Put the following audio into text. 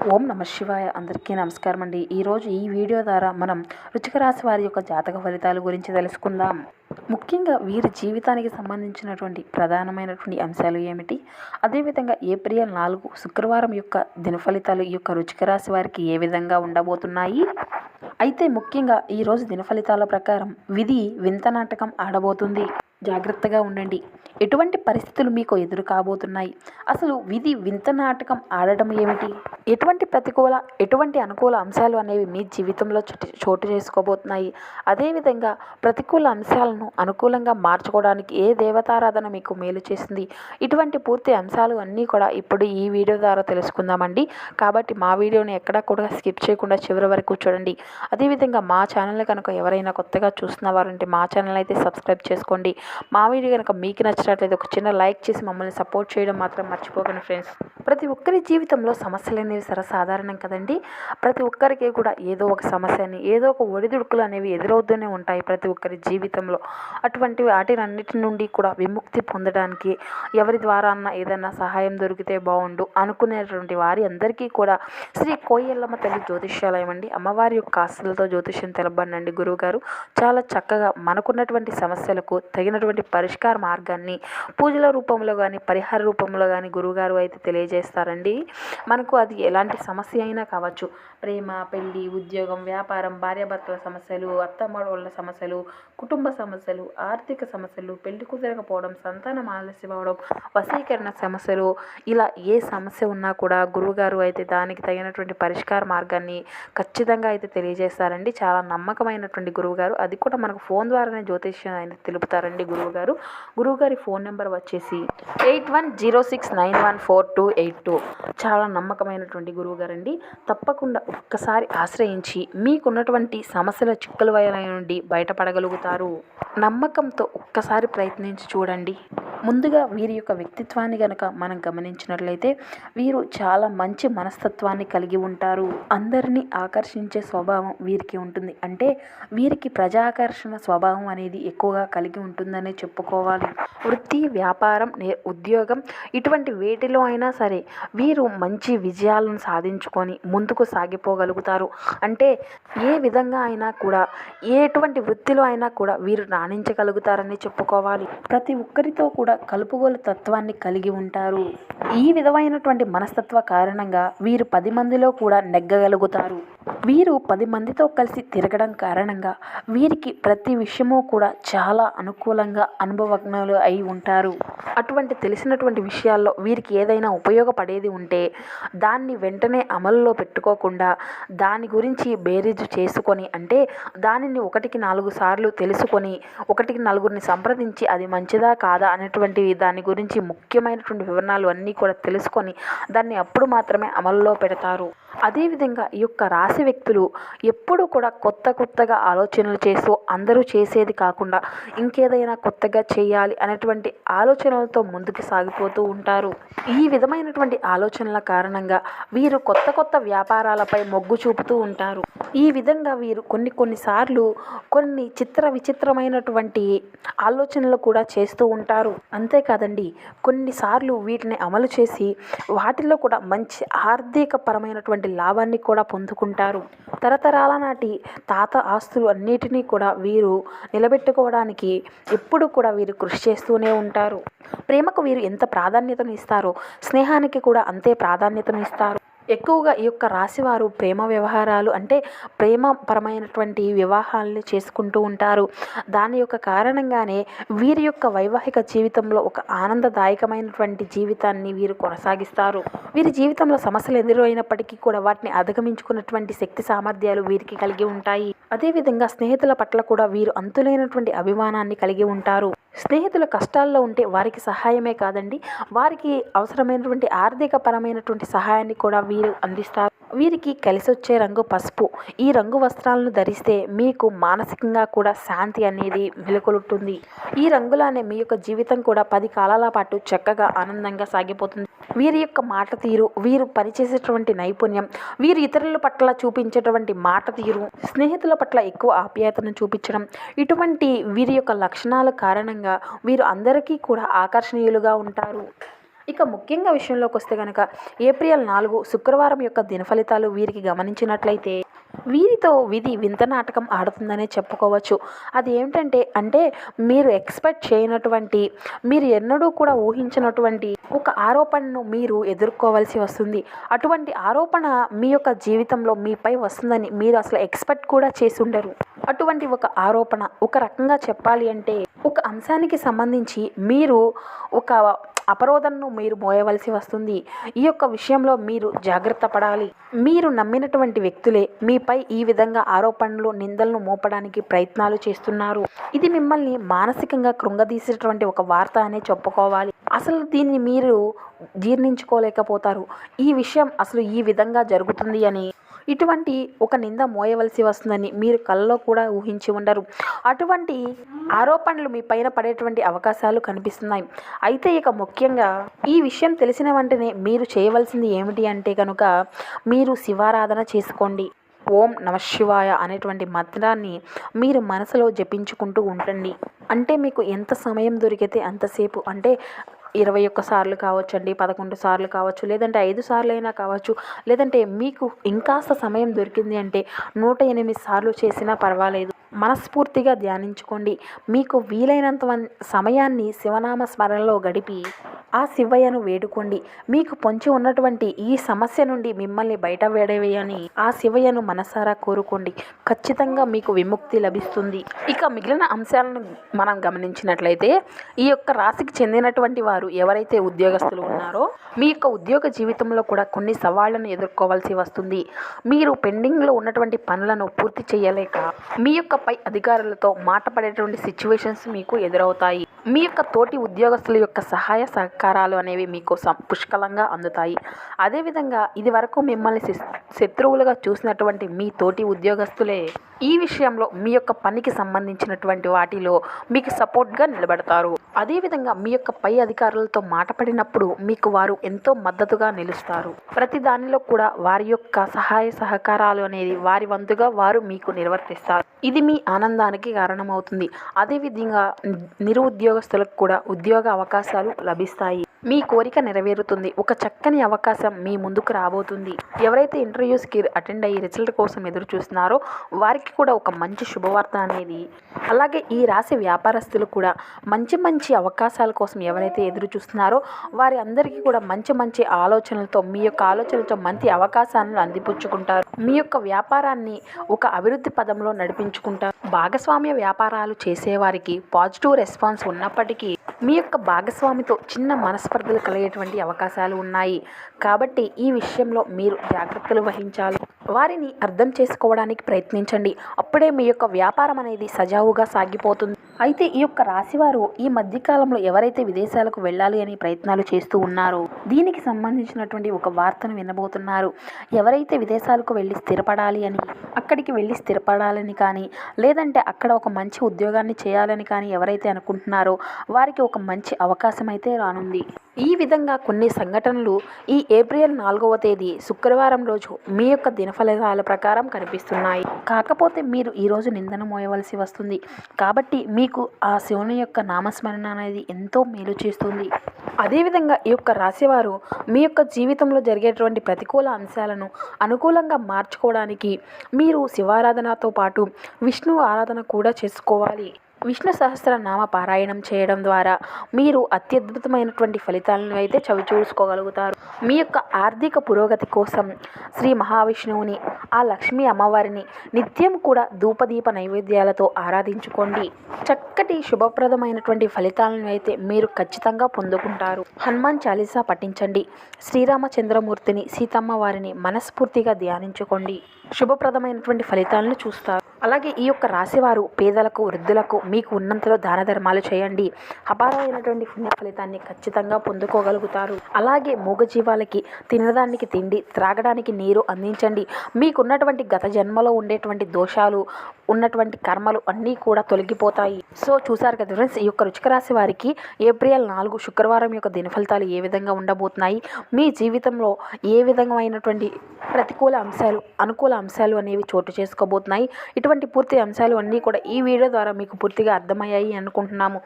ఓం నమ శివాయ. అందరికీ నమస్కారం అండి ఈరోజు ఈ వీడియో ద్వారా మనం రుచిక రాశి వారి యొక్క జాతక ఫలితాల గురించి తెలుసుకుందాం. ముఖ్యంగా వీరి జీవితానికి సంబంధించినటువంటి ప్రధానమైనటువంటి అంశాలు ఏమిటి? అదేవిధంగా ఏప్రిల్ నాలుగు శుక్రవారం యొక్క దిన ఫలితాలు ఈ యొక్క రుచిక రాశి వారికి ఏ విధంగా ఉండబోతున్నాయి? అయితే ముఖ్యంగా ఈరోజు దిన ఫలితాల ప్రకారం విధి వింత నాటకం ఆడబోతుంది. జాగ్రత్తగా ఉండండి. ఎటువంటి పరిస్థితులు మీకు ఎదురు కాబోతున్నాయి? అసలు విధి వింత నాటకం ఆడటం ఏమిటి? ఎటువంటి ప్రతికూల ఎటువంటి అనుకూల అంశాలు అనేవి మీ జీవితంలో చోటు చోటు చేసుకోబోతున్నాయి? అదేవిధంగా ప్రతికూల అంశాలను అనుకూలంగా మార్చుకోవడానికి ఏ దేవతారాధన మీకు మేలు చేసింది? ఇటువంటి పూర్తి అంశాలు అన్నీ కూడా ఇప్పుడు ఈ వీడియో ద్వారా తెలుసుకుందామండి. కాబట్టి మా వీడియోని ఎక్కడా కూడా స్కిప్ చేయకుండా చివరి వరకు చూడండి. అదేవిధంగా మా ఛానల్ కనుక ఎవరైనా కొత్తగా చూస్తున్న వారంటే మా ఛానల్ అయితే సబ్స్క్రైబ్ చేసుకోండి. మా వీడియో కనుక మీకు నచ్చినట్లయితే ఒక చిన్న లైక్ చేసి మమ్మల్ని సపోర్ట్ చేయడం మాత్రం మర్చిపోకండి ఫ్రెండ్స్. ప్రతి ఒక్కరి జీవితంలో సమస్యలు అనేవి సర్వసాధారణం కదండి. ప్రతి ఒక్కరికి కూడా ఏదో ఒక సమస్య అని ఏదో ఒక ఒడిదుడుకులు అనేవి ఎదురవుతూనే ఉంటాయి ప్రతి ఒక్కరి జీవితంలో. అటువంటి వాటినన్నిటి నుండి కూడా విముక్తి పొందడానికి ఎవరి ద్వారా అన్న ఏదైనా సహాయం దొరికితే బాగుండు అనుకునేటువంటి వారి అందరికీ కూడా శ్రీ కోయల్లమ్మ తల్లి జ్యోతిష్యాలయం అండి. అమ్మవారి యొక్క ఆస్తులతో జ్యోతిష్యం తెలబడినండి గురువుగారు. చాలా చక్కగా మనకున్నటువంటి సమస్యలకు ఉన్నటువంటి పరిష్కార మార్గాన్ని పూజల రూపంలో కానీ పరిహార రూపంలో కానీ గురువుగారు అయితే తెలియజేస్తారండి. మనకు అది ఎలాంటి సమస్య అయినా కావచ్చు. ప్రేమ పెళ్ళి ఉద్యోగం వ్యాపారం భార్యాభర్తల సమస్యలు అత్తమ్మడోళ్ళ సమస్యలు కుటుంబ సమస్యలు ఆర్థిక సమస్యలు పెళ్ళి కుదరకపోవడం సంతానం ఆలస్యం అవడం వశీకరణ సమస్యలు ఇలా ఏ సమస్య ఉన్నా కూడా గురువుగారు అయితే దానికి తగినటువంటి పరిష్కార మార్గాన్ని ఖచ్చితంగా అయితే తెలియజేస్తారండి. చాలా నమ్మకమైనటువంటి గురువుగారు. అది కూడా మనకు ఫోన్ ద్వారానే జ్యోతిష్యం అయితే తెలుపుతారండి. గురువుగారు. గురువుగారి ఫోన్ నెంబర్ వచ్చేసి eight one zero six nine one four two eight two. చాలా నమ్మకమైనటువంటి గురువుగారు అండి తప్పకుండా ఒక్కసారి ఆశ్రయించి మీకున్నటువంటి సమస్యల చిక్కుల వయల నుండి బయటపడగలుగుతారు. నమ్మకంతో ఒక్కసారి ప్రయత్నించి చూడండి. ముందుగా వీరి యొక్క వ్యక్తిత్వాన్ని గనక మనం గమనించినట్లయితే వీరు చాలా మంచి మనస్తత్వాన్ని కలిగి ఉంటారు. అందరినీ ఆకర్షించే స్వభావం వీరికి ఉంటుంది. అంటే వీరికి ప్రజాకర్షణ స్వభావం అనేది ఎక్కువగా కలిగి ఉంటుందనే చెప్పుకోవాలి. వృత్తి వ్యాపారం నే ఉద్యోగం ఇటువంటి వేటిలో అయినా సరే వీరు మంచి విజయాలను సాధించుకొని ముందుకు సాగిపోగలుగుతారు. అంటే ఏ విధంగా అయినా కూడా ఎటువంటి వృత్తిలో అయినా కూడా వీరు రాణించగలుగుతారని చెప్పుకోవాలి. ప్రతి ఒక్కరితో కూడా కలుపుగోలు తత్వాన్ని కలిగి ఉంటారు. ఈ విధమైనటువంటి మనస్తత్వ కారణంగా వీరు పది మందిలో కూడా నెగ్గగలుగుతారు. వీరు పది మందితో కలిసి తిరగడం కారణంగా వీరికి ప్రతి విషయము కూడా చాలా అనుకూలంగా అనుభవజ్ఞులు అయి ఉంటారు. అటువంటి తెలిసినటువంటి విషయాల్లో వీరికి ఏదైనా ఉపయోగపడేది ఉంటే దాన్ని వెంటనే అమలులో పెట్టుకోకుండా దాని గురించి బేరీజు చేసుకొని అంటే దానిని ఒకటికి నాలుగు సార్లు తెలుసుకొని ఒకటికి నలుగురిని సంప్రదించి అది మంచిదా కాదా అనేటువంటి దాని గురించి ముఖ్యమైనటువంటి వివరణలు అన్నీ కూడా తెలుసుకొని దాన్ని అప్పుడు మాత్రమే అమలులో పెడతారు. అదేవిధంగా ఈ యొక్క రాశి వ్యక్తులు ఎప్పుడు కూడా కొత్త కొత్తగా ఆలోచనలు చేస్తూ అందరూ చేసేది కాకుండా ఇంకేదైనా కొత్తగా చేయాలి అనేటువంటి ఆలోచనలతో ముందుకు సాగిపోతూ ఉంటారు. ఈ విధమైనటువంటి ఆలోచనల కారణంగా వీరు కొత్త కొత్త వ్యాపారాలపై మొగ్గు చూపుతూ ఉంటారు. ఈ విధంగా వీరు కొన్ని కొన్నిసార్లు కొన్ని చిత్ర విచిత్రమైనటువంటి ఆలోచనలు కూడా చేస్తూ ఉంటారు. అంతేకాదండి కొన్నిసార్లు వీటిని అమలు చేసి వాటిలో కూడా మంచి ఆర్థికపరమైనటువంటి లాభాన్ని కూడా పొందుకుంటారు. తరతరాల నాటి తాత ఆస్తులు అన్నిటినీ కూడా వీరు నిలబెట్టుకోవడానికి ఎప్పుడు కూడా వీరు కృషి చేస్తూనే ఉంటారు. ప్రేమకు వీరు ఎంత ప్రాధాన్యతను ఇస్తారో స్నేహానికి కూడా అంతే ప్రాధాన్యతను ఇస్తారు. ఎక్కువగా ఈ యొక్క రాశివారు ప్రేమ వ్యవహారాలు అంటే ప్రేమపరమైనటువంటి వివాహాలను చేసుకుంటూ ఉంటారు. దాని యొక్క కారణంగానే వీరి యొక్క వైవాహిక జీవితంలో ఒక ఆనందదాయకమైనటువంటి జీవితాన్ని వీరు కొనసాగిస్తారు. వీరి జీవితంలో సమస్యలు ఎదురైనప్పటికీ కూడా వాటిని అధిగమించుకున్నటువంటి శక్తి సామర్థ్యాలు వీరికి కలిగి ఉంటాయి. అదేవిధంగా స్నేహితుల పట్ల కూడా వీరు అంతులేనటువంటి అభిమానాన్ని కలిగి ఉంటారు. స్నేహితుల కష్టాల్లో ఉంటే వారికి సహాయమే కాదండి. వారికి అవసరమైనటువంటి ఆర్థిక పరమైనటువంటి సహాయాన్ని కూడా వీరు అందిస్తారు. వీరికి కలిసి వచ్చే రంగు పసుపు. ఈ రంగు వస్త్రాలను ధరిస్తే మీకు మానసికంగా కూడా శాంతి అనేది మెలుకొలుతుంది ఈ రంగులానే మీ యొక్క జీవితం కూడా పది కాలాల పాటు చక్కగా ఆనందంగా సాగిపోతుంది. వీరి యొక్క మాట తీరు వీరు పనిచేసేటువంటి నైపుణ్యం వీరు ఇతరుల పట్ల చూపించేటువంటి మాట తీరు స్నేహితుల పట్ల ఎక్కువ ఆప్యాయతను చూపించడం ఇటువంటి వీరి యొక్క లక్షణాల కారణంగా వీరు అందరికీ కూడా ఆకర్షణీయులుగా ఉంటారు. ఇక ముఖ్యంగా విషయంలోకి వస్తే కనుక ఏప్రిల్ నాలుగు శుక్రవారం యొక్క దినఫలితాలు వీరికి గమనించినట్లయితే వీరితో విధి వింత నాటకం ఆడుతుందనే చెప్పుకోవచ్చు. అది ఏమిటంటే అంటే మీరు ఎక్స్పెక్ట్ చేయనటువంటి మీరు ఎన్నడూ కూడా ఊహించినటువంటి ఒక ఆరోపణను మీరు ఎదుర్కోవాల్సి వస్తుంది. అటువంటి ఆరోపణ మీ యొక్క జీవితంలో మీపై వస్తుందని మీరు అసలు ఎక్స్పెక్ట్ కూడా చేసి ఉండరు అటువంటి ఒక ఆరోపణ ఒక రకంగా చెప్పాలి అంటే ఒక అంశానికి సంబంధించి మీరు ఒక అపరోధనను మీరు మోయవలసి వస్తుంది. ఈ యొక్క విషయంలో మీరు జాగ్రత్త పడాలి. మీరు నమ్మినటువంటి వ్యక్తులే మీపై ఈ విధంగా ఆరోపణలు నిందలను మోపడానికి ప్రయత్నాలు చేస్తున్నారు. ఇది మిమ్మల్ని మానసికంగా కృంగదీసేటువంటి ఒక వార్త అనే చెప్పుకోవాలి. అసలు దీన్ని మీరు జీర్ణించుకోలేకపోతారు. ఈ విషయం అసలు ఈ విధంగా జరుగుతుంది అని ఇటువంటి ఒక నింద మోయవలసి వస్తుందని మీరు కళ్ళలో కూడా ఊహించి ఉండరు. అటువంటి ఆరోపణలు మీ పైన పడేటువంటి అవకాశాలు కనిపిస్తున్నాయి. అయితే ఇక ముఖ్యంగా ఈ విషయం తెలిసిన వెంటనే మీరు చేయవలసింది ఏమిటి అంటే కనుక మీరు శివారాధన చేసుకోండి. ఓం నమశివాయ అనేటువంటి మంత్రాన్ని మీరు మనసులో జపించుకుంటూ ఉండండి. అంటే మీకు ఎంత సమయం దొరికితే అంతసేపు అంటే ఇరవై ఒక్క సార్లు కావచ్చు అండి పదకొండు సార్లు కావచ్చు లేదంటే ఐదు సార్లు అయినా కావచ్చు లేదంటే మీకు ఇంకాస్త సమయం దొరికింది అంటే నూట ఎనిమిది సార్లు చేసినా పర్వాలేదు. మనస్ఫూర్తిగా ధ్యానించుకోండి. మీకు వీలైనంత వన్- సమయాన్ని శివనామ స్మరణలో గడిపి ఆ శివయ్యను వేడుకోండి. మీకు పొంచి ఉన్నటువంటి ఈ సమస్య నుండి మిమ్మల్ని బయట వేడవేయని ఆ శివయ్యను మనసారా కోరుకోండి. ఖచ్చితంగా మీకు విముక్తి లభిస్తుంది. ఇక మిగిలిన అంశాలను మనం గమనించినట్లయితే ఈ యొక్క రాశికి చెందినటువంటి వారు ఎవరైతే ఉద్యోగస్తులు ఉన్నారో మీ యొక్క ఉద్యోగ జీవితంలో కూడా కొన్ని సవాళ్ళను ఎదుర్కోవాల్సి వస్తుంది. మీరు పెండింగ్లో ఉన్నటువంటి పనులను పూర్తి చేయలేక మీ యొక్క పై అధికారులతో మాట పడేటువంటి సిచ్యువేషన్స్ మీకు ఎదురవుతాయి. మీ యొక్క తోటి ఉద్యోగస్తుల యొక్క సహాయ సహకారాలు అనేవి మీకు సం- పుష్కలంగా అందుతాయి. అదేవిధంగా ఇది వరకు మిమ్మల్ని శత్రువులుగా చూసినటువంటి మీ తోటి ఉద్యోగస్తులే ఈ విషయంలో మీ యొక్క పనికి సంబంధించినటువంటి వాటిలో మీకు సపోర్ట్గా నిలబడతారు. అదేవిధంగా మీ యొక్క పై అధికారులతో మాట పడినప్పుడు మీకు వారు ఎంతో మద్దతుగా నిలుస్తారు. ప్రతి దానిలో కూడా వారి యొక్క సహాయ సహకారాలు అనేది వారి వంతుగా వారు మీకు నిర్వర్తిస్తారు. ఇది మీ ఆనందానికి కారణమవుతుంది. అదేవిధంగా ఉద్యోగస్తులకు కూడా ఉద్యోగ అవకాశాలు లభిస్తాయి. మీ కోరిక నెరవేరుతుంది. ఒక చక్కని అవకాశం మీ ముందుకు రాబోతుంది. ఎవరైతే ఇంటర్వ్యూస్కి అటెండ్ అయ్యి రిజల్ట్ కోసం ఎదురు చూస్తున్నారో వారికి కూడా ఒక మంచి శుభవార్త అనేది. అలాగే ఈ రాశి వ్యాపారస్తులు కూడా మంచి మంచి అవకాశాల కోసం ఎవరైతే ఎదురు చూస్తున్నారో వారి అందరికీ కూడా మంచి మంచి ఆలోచనలతో మీ యొక్క ఆలోచనలతో మంచి అవకాశాలను అందిపుచ్చుకుంటారు. మీ యొక్క వ్యాపారాన్ని ఒక అభివృద్ధి పదంలో నడిపించుకుంటారు. భాగస్వామ్య వ్యాపారాలు చేసేవారికి పాజిటివ్ రెస్పాన్స్ ఉన్నప్పటికీ మీ యొక్క భాగస్వామితో చిన్న మనస్పర్ధలు కలిగేటువంటి అవకాశాలు ఉన్నాయి. కాబట్టి ఈ విషయంలో మీరు జాగ్రత్తలు వహించాలి. వారిని అర్థం చేసుకోవడానికి ప్రయత్నించండి. అప్పుడే మీ యొక్క వ్యాపారం అనేది సజావుగా సాగిపోతుంది. అయితే ఈ యొక్క రాశివారు ఈ మధ్యకాలంలో ఎవరైతే విదేశాలకు వెళ్ళాలి అని ప్రయత్నాలు చేస్తూ ఉన్నారో దీనికి సంబంధించినటువంటి ఒక వార్తను వినబోతున్నారు. ఎవరైతే విదేశాలకు వెళ్ళి స్థిరపడాలి అని అక్కడికి వెళ్ళి స్థిరపడాలని కానీ లేదంటే అక్కడ ఒక మంచి ఉద్యోగాన్ని చేయాలని కానీ ఎవరైతే అనుకుంటున్నారో వారికి ఒక మంచి అవకాశం అయితే రానుంది. ఈ విధంగా కొన్ని సంఘటనలు ఈ ఏప్రిల్ నాలుగవ తేదీ శుక్రవారం రోజు మీ యొక్క దినఫలితాల ప్రకారం కనిపిస్తున్నాయి. కాకపోతే మీరు ఈరోజు నిందన మోయవలసి వస్తుంది. కాబట్టి మీకు ఆ శివుని యొక్క నామస్మరణ అనేది ఎంతో మేలు చేస్తుంది. అదేవిధంగా ఈ యొక్క రాశివారు మీ యొక్క జీవితంలో జరిగేటువంటి ప్రతికూల అంశాలను అనుకూలంగా మార్చుకోవడానికి మీరు శివారాధనతో పాటు విష్ణు ఆరాధన కూడా చేసుకోవాలి. విష్ణు సహస్రనామ పారాయణం చేయడం ద్వారా మీరు అత్యద్భుతమైనటువంటి ఫలితాలను అయితే చవి చూసుకోగలుగుతారు. మీ యొక్క ఆర్థిక పురోగతి కోసం శ్రీ మహావిష్ణువుని ఆ లక్ష్మీ అమ్మవారిని నిత్యం కూడా ధూపదీప నైవేద్యాలతో ఆరాధించుకోండి. చక్కటి శుభప్రదమైనటువంటి ఫలితాలను అయితే మీరు ఖచ్చితంగా పొందుకుంటారు. హనుమాన్ చాలీసా పఠించండి. శ్రీరామచంద్రమూర్తిని సీతమ్మ వారిని మనస్ఫూర్తిగా ధ్యానించుకోండి. శుభప్రదమైనటువంటి ఫలితాలను చూస్తారు. అలాగే ఈ యొక్క రాశివారు పేదలకు వృద్ధులకు మీకు ఉన్నంతలో దాన ధర్మాలు చేయండి. అపారమైనటువంటి పుణ్య ఫలితాన్ని ఖచ్చితంగా పొందుకోగలుగుతారు. అలాగే మూగజీవాలకి తినడానికి తిండి త్రాగడానికి నీరు అందించండి. మీకున్నటువంటి గత జన్మలో ఉండేటువంటి దోషాలు ఉన్నటువంటి కర్మలు అన్నీ కూడా తొలగిపోతాయి. సో చూసారు కదా ఫ్రెండ్స్ ఈ యొక్క రుచిక రాశి వారికి ఏప్రిల్ నాలుగు శుక్రవారం యొక్క దిన ఫలితాలు ఏ విధంగా ఉండబోతున్నాయి? మీ జీవితంలో ఏ విధమైనటువంటి ప్రతికూల అంశాలు అనుకూల అంశాలు అనేవి చోటు చేసుకోబోతున్నాయి? ఇటువంటి పూర్తి అంశాలు అన్నీ కూడా ఈ వీడియో ద్వారా మీకు పూర్తిగా అర్థమయ్యాయి అనుకుంటున్నాము.